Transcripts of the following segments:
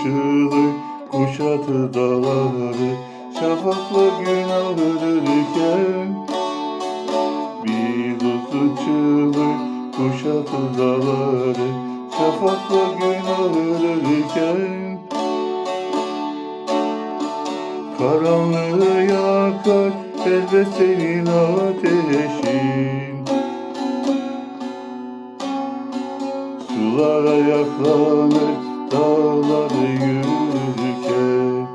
ırkçılık kuşatı dağları Şafakla gün alırken Bir ırkçılık kuşatı dağları Şafakla gün alırken Karanlığı yakar elbet senin ateşin. Sular ayaklanır dağları yürürken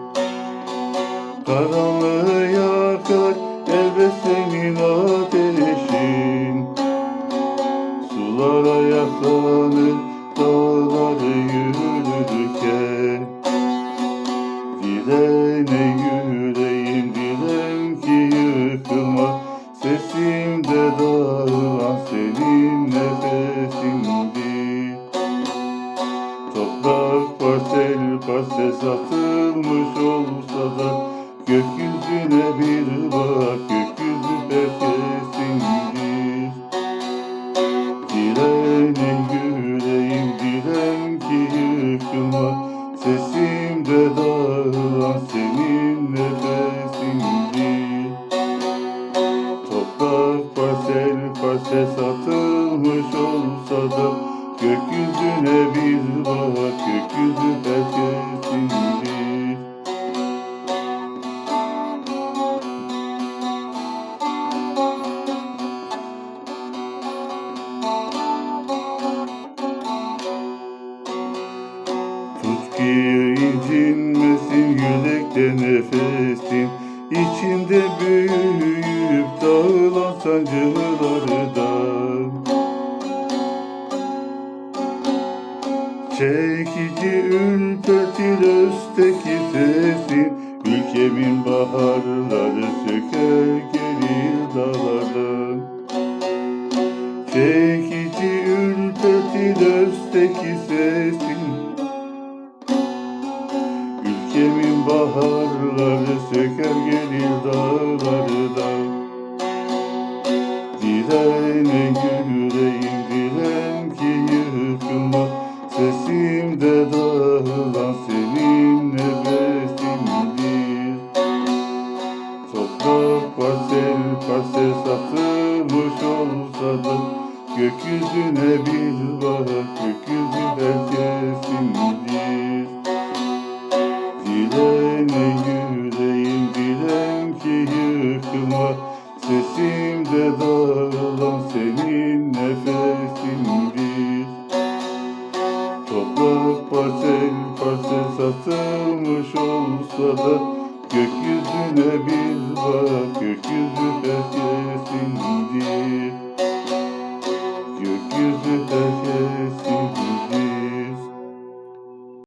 Karanlığı Toprak parsel parsel satılmış olsa da Gökyüzüne bir bak gökyüzü herkesindir Dilene yüreğim dilen ki yıkılma Sesimde dağılan senin nefesindir. Toprak parsel parsel satılmış olsa da Gökyüzüne bir bak gökyüzü herkesindir Tut ki incinmesin yürekte nefesin. İçinde büyüyüp dağılan sancılardan Çekici ürpertir östeki sesin Ülkemin baharları söker gelir dağlardan Çekici ürpertir östeki sesin Ülkemin baharları söker gelir dağlardan Direne yüreğim da Gökyüzüne bir bak gökyüzü herkesindir Dilene yüreğim dilen ki yıkılma Sesimde dağılan senin nefesindir Toprak parsel parsel satılmış olsa da Gökyüzüne bir bak Gökyüzü herkesindir